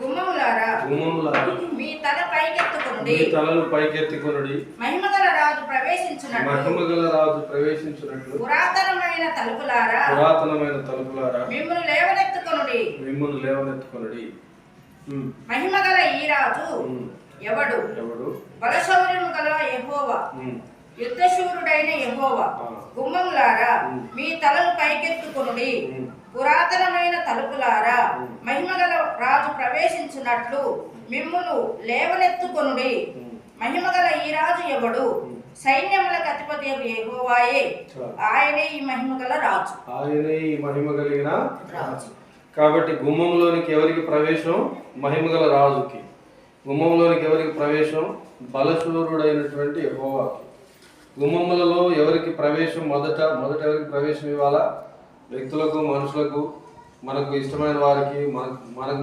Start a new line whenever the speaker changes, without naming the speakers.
గుమ్మములారా
గుమ్మములారా.
మీ తల పైకెత్తుకునుడి.
మీ తలలు పైకెత్తుకొనుడి.
మహిమగల రాజు ప్రవేశించున్నట్లు
మహిమగల రాజు ప్రవేశించినట్లు.
పురాతనమైన తలుపులారా.
పురాతనమైన తలుపులారా.
మిమ్మల్ని లేవనెత్తుకొనుడి.
మిమ్మును లేవనెత్తుకొనుడి.
మహిమగల ఈ రాజు. ఎవడు?
ఎవడు?
బలశౌర్యము గల యెహోవా. యుద్ధశూరుడైన యెహోవా. గుమ్మములారా. మీ తలలు పైకెత్తుకొనుడి. పురాతనమైన తలుపులారా. మహిమగల రాజు ప్రవేశించున్నట్లు మిమ్మును లేవనెత్తుకొనుడి. మహిమగల ఈ రాజు ఎవడు. సైన్యములకు అధిపతి యెహోవాయే.
చాలు.
ఆయనే ఈ మహిమగల రాజు.
ఆయనే ఈ మహిమ కలిగిన
రాజు.
కాబట్టి గుమ్మంలోనికి ఎవరికి ప్రవేశం? మహిమగల రాజుకి. గుమ్మంలోనికి ఎవరికి ప్రవేశం? బలశూరుడైనటువంటి యెహోవాకి. గుమ్మములలో ఎవరికి ప్రవేశం మొదట మొదట ఎవరికి ప్రవేశం ఇవ్వాలా? వ్యక్తులకు మనుషులకు మనకు ఇష్టమైన వారికి మనకు మనకు మనం